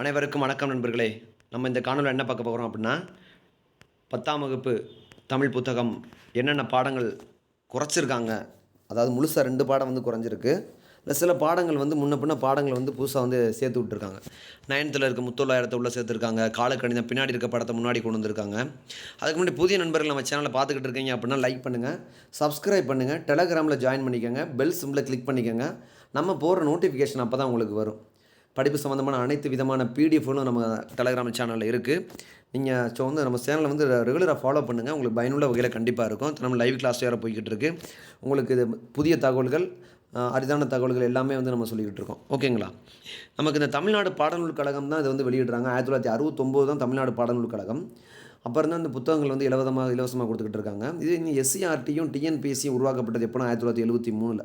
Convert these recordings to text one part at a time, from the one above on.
அனைவருக்கும் வணக்கம் நண்பர்களே. நம்ம இந்த காணொலியில் என்ன பார்க்க போகிறோம் அப்படின்னா பத்தாம் வகுப்பு தமிழ் புத்தகம் என்னென்ன பாடங்கள் குறைச்சிருக்காங்க. அதாவது முழுசாக ரெண்டு பாடம் வந்து குறைஞ்சிருக்கு. இல்லை சில பாடங்கள் வந்து முன்ன பின்ன பாடங்கள் வந்து புதுசாக வந்து சேர்த்து விட்ருக்காங்க நயனத்தில் இருக்க முத்தொள்ளாயிரத்தை உள்ளே சேர்த்துருக்காங்க. காலக்கணிதம் பின்னாடி இருக்க படத்தை முன்னாடி கொண்டு வந்திருக்காங்க. அதுக்கு முன்னாடி புதிய நண்பர்கள் நம்ம சேனலில் பார்த்துக்கிட்டு இருக்கீங்க அப்படின்னா லைக் பண்ணுங்கள் சப்ஸ்கிரைப் பண்ணுங்கள் டெலகிராமில் ஜாயின் பண்ணிக்கோங்க. பெல் சிம்பில் கிளிக் பண்ணிக்கோங்க. நம்ம போடுற நோட்டிஃபிகேஷன் அப்போ தான் உங்களுக்கு வரும். படிப்பு சம்மந்தமான அனைத்து விதமான பிடிஎஃப்களும் நம்ம டெலகிராம் சேனலில் இருக்குது நீங்கள் ஸோ வந்து நம்ம சேனலை வந்து ரெகுலராக ஃபாலோ பண்ணுங்கள் உங்களுக்கு பயனுள்ள வகையில் கண்டிப்பாக இருக்கும். நம்ம லைவ் கிளாஸ் வேறு போய்கிட்டு இருக்கு. உங்களுக்கு இது புதிய தகவல்கள் அரிதான தகவல்கள் எல்லாமே வந்து நம்ம சொல்லிக்கிட்டு இருக்கோம். ஓகேங்களா நமக்கு இந்த தமிழ்நாடு பாடநூல் கழகம் தான் இதை வந்து வெளியிடுறாங்க. ஆயிரத்தி தொள்ளாயிரத்தி அறுபத்தொம்போது தான் தமிழ்நாடு பாடநூல் கழகம். அப்புறம் தான் இந்த புத்தகங்கள் வந்து இலவசமாக இலவசமாக கொடுத்துக்கிட்டு இருக்காங்க. இது இன்னும் எஸ்சிஆர்டியும் டிஎன்பிஎஸ்சியும் உருவாக்கப்பட்டது எப்போனா ஆயிரத்தி தொள்ளாயிரத்தி எழுபத்தி மூணில்.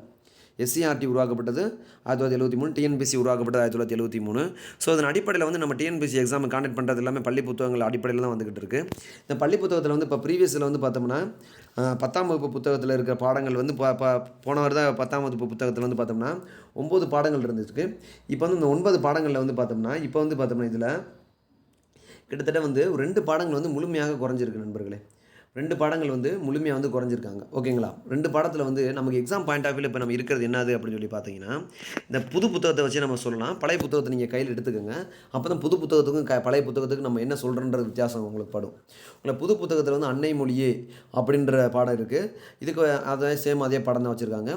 எஸ்சிஆர்டி உருவாக்கப்பட்டது ஆயிரத்தி தொள்ளாயிரத்தி எழுபத்தி மூணு டிஎன்பிசி உருவாக்கப்பட்டது ஆயிரத்தி தொள்ளாயிரத்தி எழுபத்தி மூணு. ஸோ அதன் அடிப்படையில் வந்து நம்ம டிஎன்பிசி எக்ஸாம் காண்டக்ட் பண்ணுறது எல்லாமே பள்ளி புத்தகங்கள் அடிப்படையில் தான் வந்துகிட்டு இருக்குது இந்த பள்ளி புத்தகத்தில் வந்து இப்போ ப்ரீவியஸில் வந்து பார்த்தோம்னா பத்தாம் வகுப்பு புத்தகத்தில் இருக்கிற பாடங்கள் வந்து ப- ப- போன வருடம் பத்தாம் வகுப்பு புத்தகத்தில் வந்து பார்த்தோம்னா ஒம்பது பாடங்கள் இருந்துச்சு இப்போ வந்து இந்த ஒன்பது பாடங்களில் வந்து பார்த்தோம்னா இப்போ வந்து பார்த்தோம்னா இதில் கிட்டத்தட்ட வந்து ஒரு ரெண்டு பாடங்கள் வந்து முழுமையாக குறைஞ்சிருக்கு நண்பர்களே. ரெண்டு பாடங்கள் வந்து முழுமையாக வந்து குறைஞ்சிருக்காங்க. ஓகேங்களா? ரெண்டு பாடத்தில் வந்து நமக்கு எக்ஸாம் பாயிண்ட் ஆஃப் வியூவில் இப்போ நம்ம இருக்கிறது என்னது அப்படின்னு சொல்லி பார்த்தீங்கன்னா இந்த புது புத்தகத்தை வச்சு நம்ம சொல்லலாம். பழைய புத்தகத்தை நீங்கள் கையில் எடுத்துக்கோங்க. அப்போ தான் புது புத்தகத்துக்கும் க பழைய புத்தகத்துக்கும் நம்ம என்ன சொல்கிறன்ற வித்தியாசம் உங்களுக்கு படும். உங்களை புது புத்தகத்தில் வந்து அன்னை மொழியே அப்படின்ற பாடம் இருக்குது இதுக்கு அதே சேம் அதே பாடம் தான் வச்சுருக்காங்க.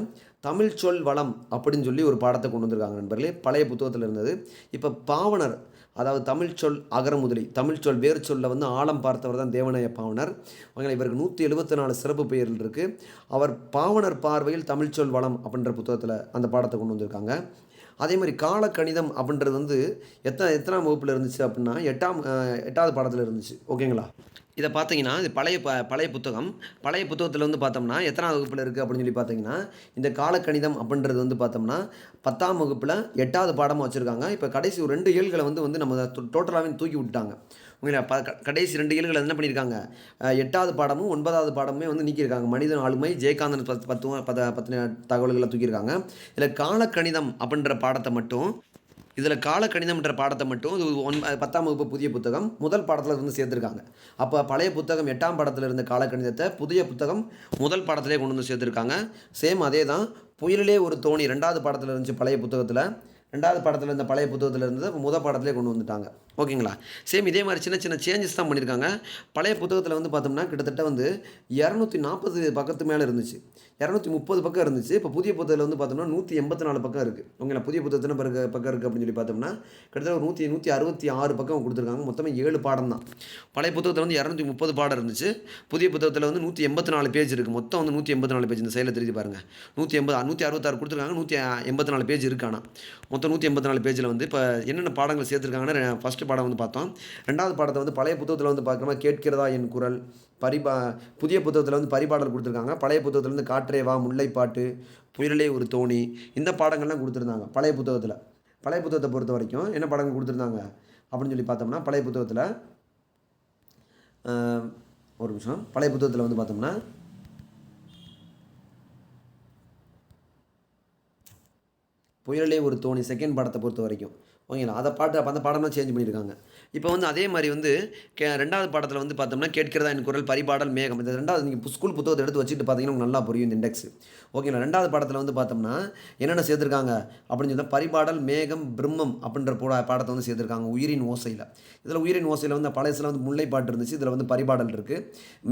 தமிழ் சொல் வளம் அப்படின்னு சொல்லி ஒரு பாடத்தை கொண்டு வந்திருக்காங்க நண்பர்களே. பழைய புத்தகத்தில் இருந்தது. இப்போ பாவனர் அதாவது தமிழ் சொல் அகரமுதலி தமிழ் சொல் வேறு சொல்ல வந்து ஆழம் பார்த்தவர் தான் தேவனைய பாவனர். அவங்களை இவருக்கு நூற்றி எழுபத்தி நாலு சிறப்பு பெயர்கள் இருக்குது அவர் பாவனர் பார்வையில் தமிழ் சொல் வளம் அப்படின்ற புத்தகத்தில் அந்த பாடத்தை கொண்டு வந்திருக்காங்க. அதே மாதிரி காலக்கணிதம் அப்படின்றது வந்து எத்தனை எத்தனாம் வகுப்பில் இருந்துச்சு அப்படின்னா எட்டாம் எட்டாவது பாடத்தில் இருந்துச்சு. ஓகேங்களா? இதை பார்த்தீங்கன்னா இது பழைய ப பழைய புத்தகம் பழைய புத்தகத்தில் வந்து பார்த்தோம்னா எத்தனாவது வகுப்பில் இருக்குது அப்படின்னு சொல்லி பார்த்தீங்கன்னா இந்த காலக்கணிதம் அப்படின்றது வந்து பார்த்தோம்னா பத்தாம் வகுப்பில் எட்டாவது பாடமாக வச்சுருக்காங்க இப்போ கடைசி ஒரு ரெண்டு ஏழ்களை வந்து வந்து நம்ம டோட்டலாகவே தூக்கி விட்டாங்க உங்களை ப க- கடைசி ரெண்டு ஏழுகளை என்ன பண்ணியிருக்காங்க எட்டாவது பாடமும் ஒன்பதாவது பாடமுமே வந்து நீக்கியிருக்காங்க மனிதன் ஆளுமை ஜெயகாந்தன் பத்து பத்து பத பத்தின தகவல்களை தூக்கியிருக்காங்க இதில் காலக்கணிதம் அப்படின்ற பாடத்தை மட்டும் இதில் காலக்கணிதம்ன்ற பாடத்தை மட்டும் இது ஒன் பத்தாம் வகுப்பு புதிய புத்தகம் முதல் பாடத்தில் வந்து சேர்த்துருக்காங்க. அப்போ பழைய புத்தகம் எட்டாம் பாடத்தில் இருந்த காலக்கணிதத்தை புதிய புத்தகம் முதல் பாடத்திலே கொண்டு வந்து சேர்த்துருக்காங்க. சேம் அதே தான் புயலிலே ஒரு தோணி ரெண்டாவது பாடத்தில் இருந்துச்சு பழைய புத்தகத்தில். ரெண்டாவது படத்தில் இருந்த பழைய புத்தகத்தில் இருந்தது இப்போ முதல் பாடத்திலே கொண்டு வந்துட்டாங்க. ஓகேங்களா? சேம் இதே மாதிரி சின்ன சின்ன சேஞ்சஸ் தான் பண்ணியிருக்காங்க பழைய புத்தகத்தில் வந்து பார்த்தோம்னா கிட்டத்தட்ட வந்து இரநூத்தி நாற்பது பக்கத்து மேலே இருந்துச்சு. இரநூத்தி முப்பது பக்கம் இருந்துச்சு. இப்போ புதிய புத்தகத்தில் வந்து பார்த்தோம்னா நூற்றி எண்பத்தி நாலு பக்கம் இருக்குது ஓகேங்களா? புதிய புத்தகத்தில் பிறகு பக்கம் இருக்குது அப்படின்னு சொல்லி பார்த்தோம்னா கிட்டத்தட்ட ஒரு நூற்றி நூற்றி அறுபத்தி ஆறு பக்கம் கொடுத்துருக்காங்க. மொத்தமாக ஏழு பாடம் தான். பழைய புத்தகத்தில் வந்து இரநூத்தி முப்பது பாடம் இருந்துச்சு. புதிய புத்தகத்தில் வந்து நூற்றி எண்பத்தி நாலு பேஜ் இருக்குது மொத்தம் வந்து நூற்றி எண்பத்தி நாலு பேஜ் இந்த செயலை தெரிஞ்சு பாருங்கள் நூற்றி எண்பது நூற்றி அறுபத்தாறு கொடுத்துருக்காங்க. நூற்றி எண்பத்தி நாலு பேஜ் இருக்கானா மொத்தம் நூற்றி எண்பத்தி நாலு பேஜில் வந்து இப்போ என்னென்ன பாடங்கள் சேர்த்துருக்காங்கன்னா ஃபஸ்ட்டு பாடம் வந்து பார்த்தோம். ரெண்டாவது பாடத்தை வந்து பழைய புத்தகத்தில் வந்து பார்க்குறோமா கேட்கிறதா என் குரல் பரிபா புதிய புத்தகத்தில் வந்து பரிபாடல் கொடுத்துருக்காங்க. பழைய புத்தகத்தில் வந்து காற்றே வா முல்லைப்பாட்டு புயலே ஒரு தோணி இந்த பாடங்கள்லாம் கொடுத்துருந்தாங்க பழைய புத்தகத்தில். பழைய புத்தகத்தை பொறுத்த வரைக்கும் என்ன பாடங்கள் கொடுத்துருந்தாங்க அப்படின்னு சொல்லி பார்த்தோம்னா பழைய புத்தகத்தில் ஒரு நிமிஷம். பழைய புத்தகத்தில் வந்து பார்த்தோம்னா புயலே ஒரு தோணி செகண்ட் படத்தை பொறுத்த வரைக்கும் ஓகேங்களா அதை பாட்டு அப்போ அந்த பாடம்லாம் சேஞ்ச் பண்ணியிருக்காங்க. இப்போ வந்து அதே மாதிரி வந்து கே ரெண்டாவது பாடத்தில் வந்து பார்த்தோம்னா கேட்கிறதா என் குரல் பரிபாடல் மேகம். இந்த ரெண்டாவது நீங்கள் ஸ்கூல் புத்தகத்தை எடுத்து வச்சுட்டு பார்த்தீங்கன்னா உங்களுக்கு நல்லா புரியும் இந்த இண்டெக்ஸ் ஓகேங்களா ரெண்டாவது பாடத்தில் வந்து பார்த்தோம்னா என்னென்ன சேர்த்துருக்காங்க? அப்படின்னு சொன்னால் பரிபாடல் மேகம் பிரம்மம் அப்படின்ற போட பாடத்தை வந்து சேர்த்துருக்காங்க உயிரின் ஓசையில். இதில் உயிரின் ஓசையில் வந்து பழையசில் வந்து முல்லை பாட்டு இருந்துச்சு. இதில் வந்து பரிபாடல் இருக்குது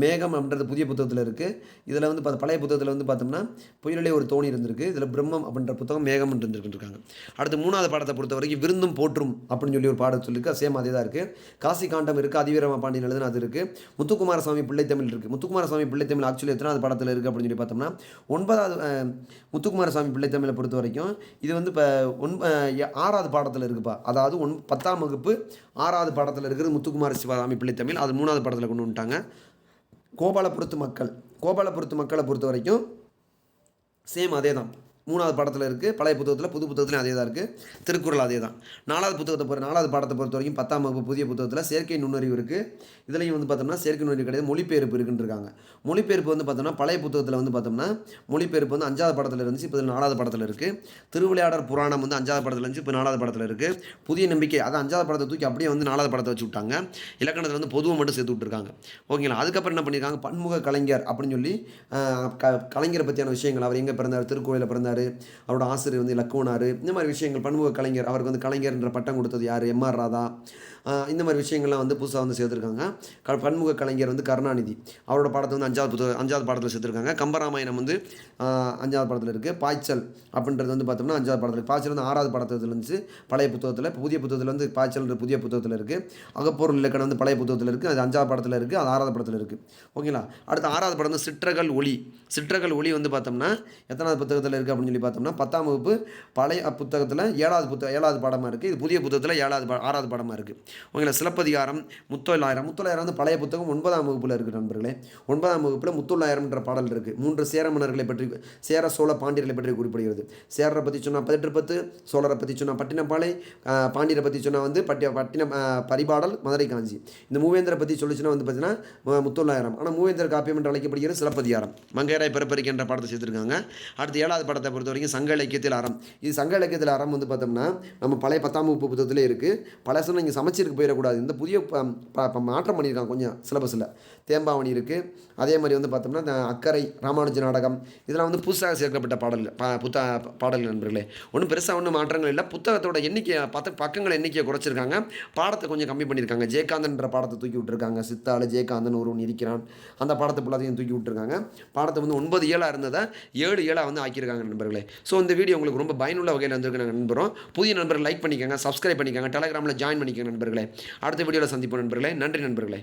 மேகம் அப்படின்றது புதிய புத்தகத்தில் இருக்குது இதில் வந்து பார்த்து பழைய புத்தகத்தில் வந்து பார்த்தோம்னா புயலிலே ஒரு தோணி இருந்திருக்கு. இதில் பிரம்மம் அப்படின்ற புத்தகம் மேகம் இருந்திருக்குன்றிருக்காங்க அடுத்து மூணாவது பாடத்தை பொறுத்த வரைக்கும் விருந்தும் போற்றும் அப்படின்னு சொல்லி ஒரு பாடம் சொல்லியிருக்கு சேம் அதே தான் இருக்குது காசி காண்டம் இருக்குது அதிவீரம பாண்டியன் எழுதுன அது இருக்குது முத்துக்குமாரசாமி பிள்ளைத்தமிழ் இருக்குது முத்துக்குமாரசாமி பிள்ளைத்தமிழ் ஆக்சுவலி எத்தனாவது படத்தில் இருக்குது அப்படின்னு சொல்லி பார்த்தோம்னா ஒன்பதாவது அஹ், முத்துக்குமாரசாமி பிள்ளைத்தமிழை பொறுத்த வரைக்கும் இது வந்து இப்போ ஒன் ஆறாவது பாடத்தில் இருக்குப்பா. அதாவது ஒன் பத்தாம் வகுப்பு ஆறாவது பாடத்தில் இருக்கிறது முத்துக்குமார சிவசாமி பிள்ளைத்தமிழ் அது மூணாவது பாடத்தில் கொண்டு வந்துட்டாங்க. கோபாலபுரத்து மக்கள். கோபாலபுரத்து மக்களை பொறுத்த வரைக்கும் சேம் அதே தான் மூணாவது பாடத்தில் இருக்குது பழைய புத்தகத்தில் புது புத்தகத்துலையும் அதே தான் இருக்குது திருக்குறள் அதே தான். நாலாவது புத்தகத்தை பொறுத்த நாலாவது பாடத்தை பொறுத்த வரைக்கும் பத்தாம் வகுப்பு புதிய புத்தகத்தில் செயற்கை நுண்ணறிவு இருக்குது இதுலையும் வந்து பார்த்தோம்னா செயற்கை நுண்ணறிவு கிடையாது மொழிபெயர்ப்பு இருக்குன்றிருக்காங்க மொழிபெயர்ப்பு வந்து பார்த்தோம்னா பழைய புத்தகத்தில் வந்து பார்த்தோம்னா மொழிபெயர்ப்பு வந்து அஞ்சாவது படத்தில் இருந்துச்சு இப்போ நாலாவது படத்தில் இருக்குது திருவிளையாடர் புராணம் வந்து அஞ்சாவது படத்தில் இருந்துச்சு இப்போ நாலாவது படத்தில் இருக்குது புதிய நம்பிக்கை அது அஞ்சாவது படத்தை தூக்கி அப்படியே வந்து நாலாவது படத்தை வச்சு விட்டாங்க. இலக்கணத்தில் வந்து பொதுவை மட்டும் சேர்த்து விட்டுருக்காங்க. ஓகேங்களா? அதுக்கப்புறம் என்ன பண்ணியிருக்காங்க பன்முக கலைஞர் அப்படின்னு சொல்லி க கலைஞரை பற்றியான விஷயங்கள். அவர் எங்கே பிறந்தார்? திருக்கோயிலில் பிறந்தார். அவரோட ஆசிரியர் வந்து லக்குவனார் இந்த மாதிரி விஷயங்கள் பன்முக கலைஞர் அவருக்கு வந்து கலைஞர்ன்ற பட்டம் கொடுத்தது யார்? M R Radha. இந்த மாதிரி விஷயங்கள்லாம் வந்து புதுசாக வந்து சேர்த்துருக்காங்க. க பன்முக கலைஞர் வந்து கருணாநிதி. அவரோட பாடத்தை வந்து அஞ்சாவது புத்தகம் அஞ்சாவது பாடத்தில் சேர்த்துருக்காங்க. கம்பராமாயணம் வந்து அஞ்சாவது படத்தில் இருக்குது பாய்ச்சல் அப்படின்றது வந்து பார்த்தோம்னா அஞ்சாவது படத்தில் பாய்ச்சல் வந்து ஆறாவது படத்தில் இருந்துச்சு. பழைய புத்தகத்தில் புதிய புத்தகத்தில் வந்து பாய்ச்சல்ன்ற புதிய புத்தகத்தில் இருக்குது அகப்பொருள் இலக்கணம் வந்து பழைய புத்தகத்தில் இருக்குது அது அஞ்சாவது படத்தில் இருக்குது அது ஆறாவது படத்தில் இருக்குது ஓகேங்களா? அடுத்து ஆறாவது படம் வந்து சிற்றகல் ஒளி. சிற்றகல் ஒளி வந்து பார்த்தோம்னா எத்தனாவது புத்தகத்தில் இருக்குது அப்படின்னு சொல்லி பார்த்தோம்னா பத்தாம் வகுப்பு பழைய புத்தகத்தில் ஏழாவது புத்தகம் ஏழாவது பாடமாக இருக்குது இது புதிய புத்தகத்தில் ஏழாவது ஆறாவது பாடமாக இருக்குது உங்களை சிலப்பதிகாரம் முத்தொள்ளாயிரம் முத்தொள்ளாயிரம் வந்து பழைய புத்தகம் ஒன்பதாம் வகுப்பில் இருக்குது நண்பர்களே. ஒன்பதாம் வகுப்பில் முத்தொள்ளாயிரம்ன்ற பாடல் இருக்குது மூன்று சேர மன்னர்களை பற்றி சேர சோழ பாண்டியர்களை பற்றி குறிப்பிடுகிறது. சேரரை பற்றி சொன்னால் பதினெட்டு பத்து சோழரை பற்றி சொன்னால் பட்டினப்பாளை பாண்டியரை பற்றி சொன்னால் வந்து பட்டிய பட்டினம் பரிபாடல் மதுரை காஞ்சி. இந்த மூவேந்தரை பற்றி சொல்லிச்சுன்னா வந்து பார்த்தீங்கன்னா முத்தொள்ளாயிரம் ஆனால் மூவேந்தர் காப்பியம் என்று அழைக்கப்படுகிறது சிலப்பதிகாரம். மங்கையராய் பிறப்பறிக்கின்ற பாடத்தை சேர்த்துருக்காங்க. அடுத்து ஏழாவது படத்தை பொறுத்த வரைக்கும் சங்க இலக்கியத்தில் அறம் இது சங்க இலக்கியத்தில் அறம் வந்து பார்த்தோம்னா நம்ம பழைய பத்தாம் வகுப்பு புத்தகத்திலே இருக்குது பழசு இங்கே சமைச்சிருக்கு போயிடக்கூடாது. இந்த புதிய ப- ப- மாற்றம் பண்ணியிருக்காங்க கொஞ்சம் சிலபஸில். தேம்பாவணி இருக்குது அதே மாதிரி வந்து பார்த்தோம்னா இந்த அக்கறை ராமானுஜ நாடகம் இதெல்லாம் வந்து புதுசாக சேர்க்கப்பட்ட பாடல் பா புத்த பாடல் நண்பர்களே. ஒன்றும் பெருசாக ஒன்றும் மாற்றங்கள் இல்லை. புத்தகத்தோட எண்ணிக்கை பத்து பக்கங்கள் எண்ணிக்கையை குறைச்சிருக்காங்க. பாடத்தை கொஞ்சம் கம்மி பண்ணியிருக்காங்க. ஜெயகாந்தன்ற பாடத்தை தூக்கி விட்டுருக்காங்க. சித்தாள் ஜெயகாந்தன் ஒருவன் இருக்கிறான். அந்த பாடத்தை ஃபுல்லாத்தையும் தூக்கி விட்டுருக்காங்க. பாடத்தை வந்து ஒன்பது ஏழாக இருந்ததை ஏழு ஏழாக வந்து ஆக்கியிருக்காங்க நண்பர்களே. ஸோ இந்த வீடியோ உங்களுக்கு ரொம்ப பயனுள்ள வகையில் வந்திருக்கு நாங்கள் நண்பரும் புதிய நண்பர்கள் லைக் பண்ணிக்கோங்க சப்ஸ்கிரைப் பண்ணிக்கோங்க டெலகிராமில் ஜாயின் பண்ணிக்கோங்க நண்பர்களே. அடுத்த வீடியோவில் சந்திப்போம் நண்பர்களே. நன்றி நண்பர்களே.